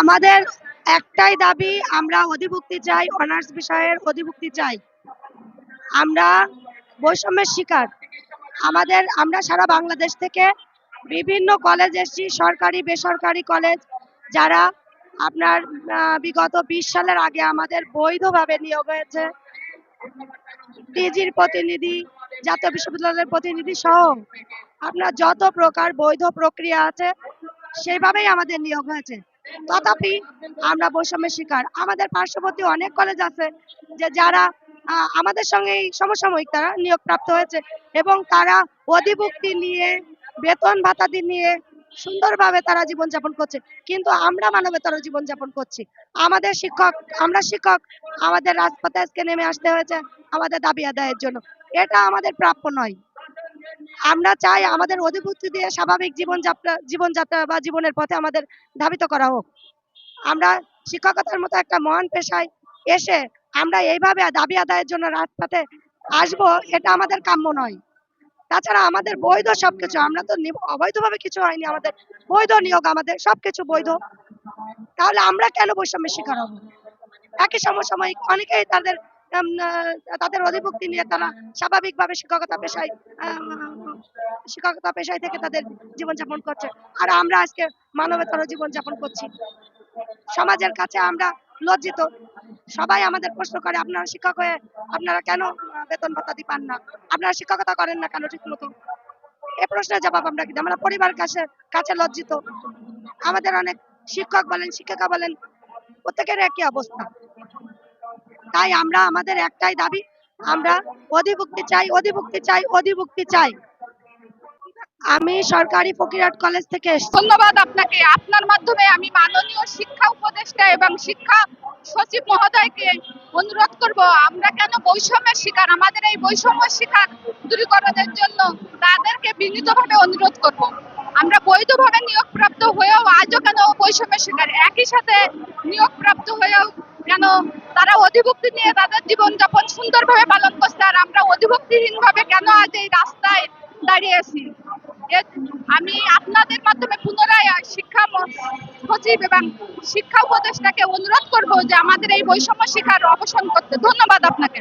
আমাদের একটাই দাবি, আমরা অধিভুক্তি চাই, অনার্স বিষয়ের অধিভুক্তি চাই। আমরা বৈষম্যের শিকার। আমাদের, আমরা সারা বাংলাদেশ থেকে বিভিন্ন কলেজ এসেছি, সরকারি, বেসরকারি কলেজ যারা আপনার বিগত বিশ সালের আগে আমাদের বৈধভাবে নিয়োগ হয়েছে। ডিজির প্রতিনিধি, জাতীয় বিশ্ববিদ্যালয়ের প্রতিনিধি সহ আপনার যত প্রকার বৈধ প্রক্রিয়া আছে সেইভাবেই আমাদের নিয়োগ হয়েছে। তথাপি আমরা বৈষম্যের শিকার। আমাদের পার্শ্ববর্তী অনেক কলেজ আছে যে যারা আমাদের সঙ্গে সমসাময়িক তারা নিয়োগ প্রাপ্ত হয়েছে এবং তারা অধিভুক্তি নিয়ে, বেতন ভাতাদি নিয়ে সুন্দরভাবে তারা জীবনযাপন করছে। কিন্তু আমরা মানবেতর জীবনযাপন করছি। আমাদের শিক্ষক, আমরা শিক্ষক, আমাদের রাজপথে আজকে নেমে আসতে হয়েছে আমাদের দাবি আদায়ের জন্য। এটা আমাদের প্রাপ্য নয়। আমরা চাই আমাদের অধিভুক্তি দিয়ে স্বাভাবিক জীবনযাত্রা জীবনযাত্রা বা জীবনের পথে আমাদের ধাবিত করা হোক। আমরা শিক্ষকতার মতো একটা মহান পেশায় এসে আমরা এইভাবে দাবি আদায়ের জন্য রাজপথে আসব, এটা আমাদের কাম্য নয়। তাছাড়া আমাদের বৈধ সবকিছু, আমরা তো অবৈধভাবে কিছু হয়নি আমাদের। বৈধ নিয়োগ আমাদের, সবকিছু বৈধ। তাহলে আমরা কেন বৈষম্যের শিকার হব? একই সমসাময়িক অনেকেই তাদের তাদের অধিভুক্তি নিয়ে তারা স্বাভাবিকভাবে শিক্ষকতা পেশায় শিক্ষকতা পেশায় থেকে তাদের জীবনযাপন করছে। আর আমরা আজকে মানবেতর জীবনযাপন করছি। সমাজের কাছে আমরা লজ্জিত। সবাই আমাদের প্রশ্ন করে, আপনারা শিক্ষক হয়ে আপনারা কেন বেতন ভাতাদি পান না? আপনারা শিক্ষকতা করেন না কেন ঠিক মতো? এ প্রশ্নের জবাব আমরা কিন্তু আমরা পরিবার কাছে কাছে লজ্জিত। আমাদের অনেক শিক্ষক বলেন, শিক্ষিকা বলেন, প্রত্যেকের একই অবস্থা। তাই আমরা আমাদের একটাই দাবি, আমরা অধিভুক্তি চাই অধিভুক্তি চাই অধিভুক্তি চাই। আমি সরকারি ফকিরহাট কলেজ থেকে ধন্যবাদ আপনাকে। আপনার মাধ্যমে আমি মাননীয় শিক্ষা উপদেষ্টা এবং শিক্ষা সচিব মহোদয়কে অনুরোধ করব, আমরা কেন বৈষম্যের শিকার? আমাদের এই বৈষম্য শিকার দূরীকরণের জন্য তাদেরকে বিনীতভাবে অনুরোধ করব। আমরা বৈধভাবে নিয়োগপ্রাপ্ত হয়েও আজও কেন বৈষম্যের শিকার? একই সাথে নিয়োগপ্রাপ্ত হয়েও কেন তারা অধিভুক্তি নিয়ে তাদের জীবনযাপন সুন্দরভাবে পালন করছে, আর আমরা অধিভুক্তিহীনভাবে কেন আজ এই রাস্তায় দাঁড়িয়ে আছি? আমি আপনাদের মাধ্যমে পুনরায় শিক্ষা সচিব এবং শিক্ষা উপদেষ্টাকে অনুরোধ করব যে আমাদের এই বৈষম্য শিক্ষার অবসান করতে। ধন্যবাদ আপনাকে।